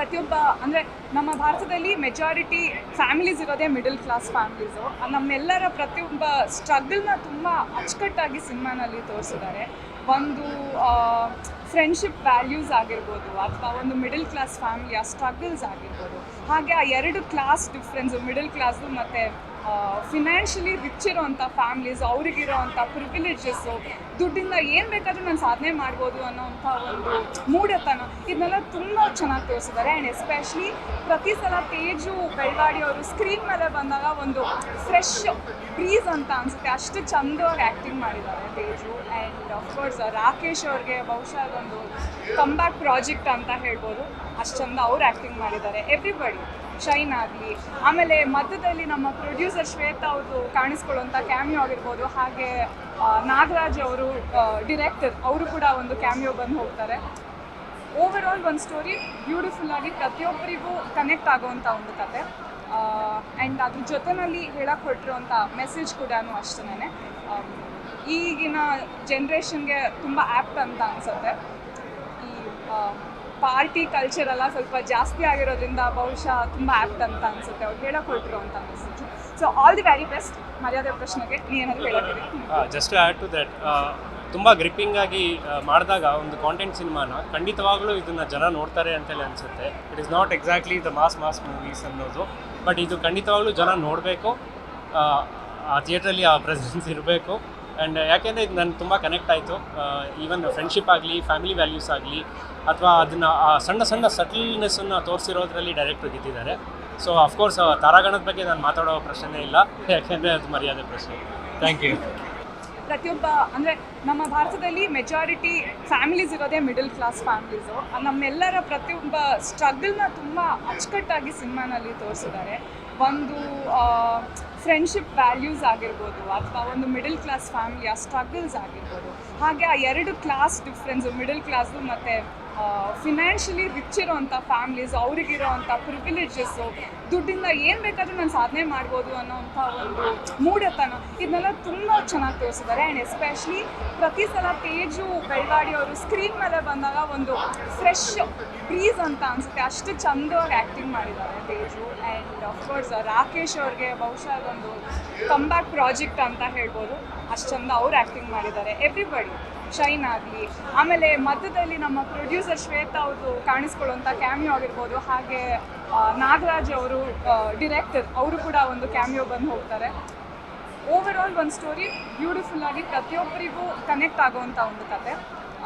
ಪ್ರತಿಯೊಬ್ಬ, ಅಂದರೆ ನಮ್ಮ ಭಾರತದಲ್ಲಿ ಮೆಜಾರಿಟಿ ಫ್ಯಾಮಿಲೀಸ್ ಇರೋದೇ ಮಿಡಲ್ ಕ್ಲಾಸ್ ಫ್ಯಾಮಿಲೀಸು ನಮ್ಮೆಲ್ಲರ ಪ್ರತಿಯೊಬ್ಬ ಸ್ಟ್ರಗಲ್ನ ತುಂಬ ಅಚ್ಚುಕಟ್ಟಾಗಿ ಸಿನಿಮಾನಲ್ಲಿ ತೋರಿಸಿದ್ದಾರೆ. ಒಂದು ಫ್ರೆಂಡ್ಶಿಪ್ ವ್ಯಾಲ್ಯೂಸ್ ಆಗಿರ್ಬೋದು, ಅಥವಾ ಒಂದು ಮಿಡಲ್ ಕ್ಲಾಸ್ ಫ್ಯಾಮಿಲಿಯ ಸ್ಟ್ರಗಲ್ಸ್ ಆಗಿರ್ಬೋದು. ಹಾಗೆ ಆ ಎರಡು ಕ್ಲಾಸ್ ಡಿಫ್ರೆನ್ಸು ಮಿಡಲ್ ಕ್ಲಾಸು ಮತ್ತು ಫಿನಾನ್ಷಿಯಲಿ ರಿಚ್ ಇರೋವಂಥ ಫ್ಯಾಮ್ಲೀಸ್ ಅವ್ರಿಗಿರೋವಂಥ ಪ್ರಿವಿಲೇಜಸ್ಸು ದುಡ್ಡಿಂದ ಏನು ಬೇಕಾದರೂ ನಾನು ಸಾಧನೆ ಮಾಡ್ಬೋದು ಅನ್ನೋವಂಥ ಒಂದು ಮೂಢತನ ಇದನ್ನೆಲ್ಲ ತುಂಬ ಚೆನ್ನಾಗಿ ತೋರಿಸಿದ್ದಾರೆ. ಆ್ಯಂಡ್ ಎಸ್ಪೆಷಲಿ ಪ್ರತಿ ಸಲ ತೇಜು ಬೆಳವಾಡಿ ಅವರು ಸ್ಕ್ರೀನ್ ಮೇಲೆ ಬಂದಾಗ ಒಂದು ಫ್ರೆಶ್ ಬ್ರೀಸ್ ಅಂತ ಅನಿಸುತ್ತೆ. ಅಷ್ಟು ಚಂದವಾಗಿ ಆ್ಯಕ್ಟಿಂಗ್ ಮಾಡಿದ್ದಾರೆ ತೇಜು. ಆ್ಯಂಡ್ ಅಫ್ಕೋರ್ಸ್ ರಾಕೇಶ್ ಅವ್ರಿಗೆ ಬಹುಶಃ ಅದೊಂದು ಕಂಬ್ಯಾಕ್ ಪ್ರಾಜೆಕ್ಟ್ ಅಂತ ಹೇಳ್ಬೋದು. ಅಷ್ಟು ಚಂದ ಅವ್ರು ಆ್ಯಕ್ಟಿಂಗ್ ಮಾಡಿದ್ದಾರೆ. ಎವ್ರಿಬಡಿ ಶೈನ್ ಆಗಲಿ, ಆಮೇಲೆ ಮಧ್ಯದಲ್ಲಿ ನಮ್ಮ ಪ್ರೊಡ್ಯೂಸರ್ ಶ್ವೇತಾ ಅವರು ಕಾಣಿಸ್ಕೊಳ್ಳುವಂಥ ಕ್ಯಾಮಿಯೋ ಆಗಿರ್ಬೋದು, ಹಾಗೆ ನಾಗರಾಜ್ ಅವರು ಡಿರೆಕ್ಟರ್ ಅವರು ಕೂಡ ಒಂದು ಕ್ಯಾಮಿಯೋ ಬಂದು ಹೋಗ್ತಾರೆ. ಓವರ್ ಆಲ್ ಒಂದು ಸ್ಟೋರಿ ಬ್ಯೂಟಿಫುಲ್ ಆಗಿ ಪ್ರತಿಯೊಬ್ಬರಿಗೂ ಕನೆಕ್ಟ್ ಆಗುವಂಥ ಒಂದು ಕತೆ. ಆ್ಯಂಡ್ ಅದ್ರ ಜೊತೆನಲ್ಲಿ ಹೇಳಕ್ಕೆ ಕೊಟ್ಟಿರುವಂಥ ಮೆಸೇಜ್ ಕೂಡ ಅಷ್ಟೇ ಈಗಿನ ಜನ್ರೇಷನ್ಗೆ ತುಂಬ ಆ್ಯಪ್ ಅಂತ ಅನಿಸುತ್ತೆ. ಈ ಪಾರ್ಟಿ ಕಲ್ಚರ್ ಎಲ್ಲ ಸ್ವಲ್ಪ ಜಾಸ್ತಿ ಆಗಿರೋದ್ರಿಂದ ಬಹುಶಃ ತುಂಬ ಆ್ಯಪ್ಟ್ ಅಂತ ಅನಿಸುತ್ತೆ. ಅವ್ರು ಹೇಳಕ್ಕೆ ಅಂತ ಅನಿಸುತ್ತೆ. So all the very best ಮರ್ಯಾದೆ ಪ್ರಶ್ನೆಗೆ ಏನಾದ್ರು ಜಸ್ಟ್ ಆ್ಯಡ್ ಟು ದಟ್ ತುಂಬ ಗ್ರಿಪ್ಪಿಂಗ್ ಆಗಿ ಮಾಡಿದಾಗ ಒಂದು ಕಾಂಟೆಂಟ್ ಸಿನಿಮಾನ ಖಂಡಿತವಾಗ್ಲೂ ಇದನ್ನು ಜನ ನೋಡ್ತಾರೆ ಅಂತೇಳಿ ಅನಿಸುತ್ತೆ. It is not exactly the mass mass movies ಅನ್ನೋದು ಬಟ್ ಇದು ಖಂಡಿತವಾಗ್ಲೂ ಜನ ನೋಡಬೇಕು. ಆ ಥಿಯೇಟ್ರಲ್ಲಿ ಆ ಪ್ರೆಸೆನ್ಸ್ ಇರಬೇಕು. ಆ್ಯಂಡ್ ಯಾಕೆಂದರೆ ಇದು ನನ್ನ ತುಂಬ ಕನೆಕ್ಟ್ ಆಯಿತು. ಈವನ್ ಫ್ರೆಂಡ್ಶಿಪ್ ಆಗಲಿ ಫ್ಯಾಮಿಲಿ ವ್ಯಾಲ್ಯೂಸ್ ಆಗಲಿ ಅಥವಾ ಅದನ್ನು ಆ ಸಣ್ಣ ಸಣ್ಣ ಸಟಲ್ನೆಸ್ಸನ್ನು ತೋರಿಸಿರೋದ್ರಲ್ಲಿ ಡೈರೆಕ್ಟ್ ಗೆದ್ದಿದ್ದಾರೆ. ಸೊ ಅಫ್ಕೋರ್ಸ್ ತಾರಾಗಣದ ಬಗ್ಗೆ ನಾನು ಮಾತಾಡೋ ಪ್ರಶ್ನೆನೇ ಇಲ್ಲ. ಯಾಕೆಂದರೆ ಅದು ಮರ್ಯಾದೆ ಪ್ರಶ್ನೆ. ಥ್ಯಾಂಕ್ ಯು ಪ್ರತಿಯೊಬ್ಬ ಅಂದರೆ ನಮ್ಮ ಭಾರತದಲ್ಲಿ ಮೆಜಾರಿಟಿ ಫ್ಯಾಮಿಲೀಸ್ ಇರೋದೇ ಮಿಡಲ್ ಕ್ಲಾಸ್ ಫ್ಯಾಮಿಲೀಸು ನಮ್ಮೆಲ್ಲರ ಪ್ರತಿಯೊಬ್ಬ ಸ್ಟ್ರಗಲ್ನ ತುಂಬ ಅಚ್ಚುಕಟ್ಟಾಗಿ ಸಿನಿಮಾನಲ್ಲಿ ತೋರಿಸಿದ್ದಾರೆ. ಒಂದು ಫ್ರೆಂಡ್ಶಿಪ್ ವ್ಯಾಲ್ಯೂಸ್ ಆಗಿರ್ಬೋದು ಅಥವಾ ಒಂದು ಮಿಡಲ್ ಕ್ಲಾಸ್ ಫ್ಯಾಮಿಲಿಯ ಸ್ಟ್ರಗಲ್ಸ್ ಆಗಿರ್ಬೋದು. ಹಾಗೆ ಆ ಎರಡು ಕ್ಲಾಸ್ ಡಿಫ್ರೆನ್ಸು ಮಿಡಲ್ ಕ್ಲಾಸು ಮತ್ತು ಫಿನಾನ್ಷಿಯಲಿ ರಿಚ್ ಇರೋವಂಥ ಫ್ಯಾಮ್ಲೀಸ್ ಅವ್ರಿಗಿರೋವಂಥ ಪ್ರಿವಿಲೇಜಸ್ಸು ದುಡ್ಡಿಂದ ಏನು ಬೇಕಾದರೂ ನಾನು ಸಾಧನೆ ಮಾಡ್ಬೋದು ಅನ್ನೋವಂಥ ಒಂದು ಮೂಢತನ ಇದನ್ನೆಲ್ಲ ತುಂಬ ಚೆನ್ನಾಗಿ ತೋರಿಸಿದ್ದಾರೆ. ಆ್ಯಂಡ್ ಎಸ್ಪೆಷಲಿ ಪ್ರತಿ ಸಲ ತೇಜು ಬೆಳವಾಡಿ ಅವರು ಸ್ಕ್ರೀನ್ ಮೇಲೆ ಬಂದಾಗ ಒಂದು ಫ್ರೆಶ್ ಬ್ರೀಸ್ ಅಂತ ಅನಿಸುತ್ತೆ. ಅಷ್ಟು ಚಂದವಾಗಿ ಆ್ಯಕ್ಟಿಂಗ್ ಮಾಡಿದ್ದಾರೆ ತೇಜು ಆ್ಯಂಡ್ ಅಫ್ಕೋರ್ಸ್ ರಾಕೇಶ್ ಅವ್ರಿಗೆ ಬಹುಶಃ ಅದೊಂದು ಕಂಬ್ಯಾಕ್ ಪ್ರಾಜೆಕ್ಟ್ ಅಂತ ಹೇಳ್ಬೋದು. ಅಷ್ಟು ಚಂದ ಅವ್ರು ಆ್ಯಕ್ಟಿಂಗ್ ಮಾಡಿದ್ದಾರೆ. ಎವ್ರಿಬಡಿ ಶೈನ್ ಆಗಲಿ. ಆಮೇಲೆ ಮಧ್ಯದಲ್ಲಿ ನಮ್ಮ ಪ್ರೊಡ್ಯೂಸರ್ ಶ್ವೇತಾ ಅವರು ಕಾಣಿಸ್ಕೊಳ್ಳುವಂಥ ಕ್ಯಾಮಿಯೋ ಆಗಿರ್ಬೋದು, ಹಾಗೆ ನಾಗರಾಜ್ ಅವರು ಡಿರೆಕ್ಟರ್ ಅವರು ಕೂಡ ಒಂದು ಕ್ಯಾಮಿಯೋ ಬಂದು ಹೋಗ್ತಾರೆ. ಓವರ್ ಆಲ್ ಒಂದು ಸ್ಟೋರಿ ಬ್ಯೂಟಿಫುಲ್ ಆಗಿ ಪ್ರತಿಯೊಬ್ಬರಿಗೂ ಕನೆಕ್ಟ್ ಆಗುವಂಥ ಒಂದು ಕತೆ.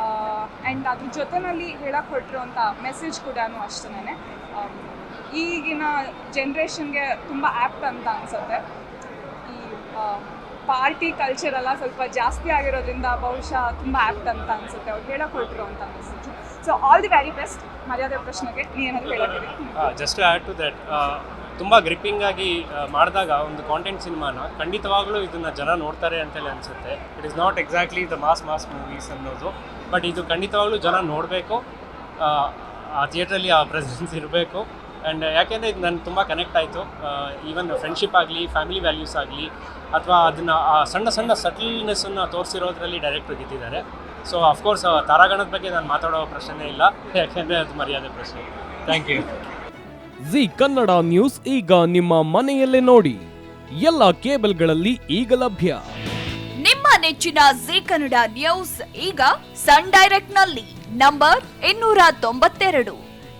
ಆ್ಯಂಡ್ ಅದ್ರ ಜೊತೆನಲ್ಲಿ ಹೇಳಕ್ಕೆ ಹೊರಟಿರುವಂಥ ಮೆಸೇಜ್ ಕೂಡ ಅಷ್ಟೇ ಈಗಿನ ಜನ್ರೇಷನ್ಗೆ ತುಂಬ ಆ್ಯಪ್ಟ್ ಅಂತ ಅನಿಸುತ್ತೆ. ಈ ಪಾರ್ಟಿ ಕಲ್ಚರ್ ಎಲ್ಲ ಸ್ವಲ್ಪ ಜಾಸ್ತಿ ಆಗಿರೋದ್ರಿಂದ ಬಹುಶಃ ತುಂಬ ಆ್ಯಪ್ಟ್ ಅಂತ ಅನಿಸುತ್ತೆ. ಅವ್ರು ಹೇಳಕ್ಕೆ ಅಂತ ಅನ್ಸುತ್ತೆ. So all the very best ಮರ್ಯಾದೆ ಪ್ರಶ್ನೆಗೆ ಜಸ್ಟ್ ಆ್ಯಡ್ ಟು ದಟ್ ತುಂಬ ಗ್ರಿಪ್ಪಿಂಗ್ ಆಗಿ ಮಾಡಿದಾಗ ಒಂದು ಕಾಂಟೆಂಟ್ ಸಿನಿಮಾನ ಖಂಡಿತವಾಗ್ಲೂ ಇದನ್ನು ಜನ ನೋಡ್ತಾರೆ ಅಂತೇಳಿ ಅನಿಸುತ್ತೆ. It is not exactly the mass mass movies ಅನ್ನೋದು ಬಟ್ ಇದು ಖಂಡಿತವಾಗ್ಲೂ ಜನ ನೋಡಬೇಕು. ಆ ಥಿಯೇಟ್ರಲ್ಲಿ ಆ ಪ್ರೆಸೆನ್ಸ್ ಇರಬೇಕು. ಆ್ಯಂಡ್ ಯಾಕೆಂದರೆ ಇದು ನನ್ನ ತುಂಬ ಕನೆಕ್ಟ್ ಆಯಿತು. ಈವನ್ ಫ್ರೆಂಡ್ಶಿಪ್ ಆಗಲಿ ಫ್ಯಾಮಿಲಿ ವ್ಯಾಲ್ಯೂಸ್ ಆಗಲಿ ಅಥವಾ ಅದನ್ನು ಆ ಸಣ್ಣ ಸಣ್ಣ ಸಟಲ್ನೆಸ್ಸನ್ನು ತೋರಿಸಿರೋದ್ರಲ್ಲಿ ಡೈರೆಕ್ಟ್ ಗೆದ್ದಿದ್ದಾರೆ. ಸೊ ಅಫ್ಕೋರ್ಸ್ ತಾರಾಗಣದ ಬಗ್ಗೆ ನಾನು ಮಾತಾಡೋ ಪ್ರಶ್ನೆನೇ ಇಲ್ಲ. ಯಾಕೆಂದರೆ ಅದು ಮರ್ಯಾದೆ ಪ್ರಶ್ನೆ. Thank you Zee Kannada news ಈಗ ನಿಮ್ಮ ಮನೆಯಲ್ಲೇ ನೋಡಿ. ಎಲ್ಲ ಕೇಬಲ್ಗಳಲ್ಲಿ ಈಗ ಲಭ್ಯ. ನಿಮ್ಮ ನೆಚ್ಚಿನ ಜಿ ಕನ್ನಡ ನ್ಯೂಸ್ ಈಗ ಸನ್ ಡೈರೆಕ್ಟ್ನಲ್ಲಿ. ನಂಬರ್ ಇನ್ನೂರ ತೊಂಬತ್ತೆರಡು.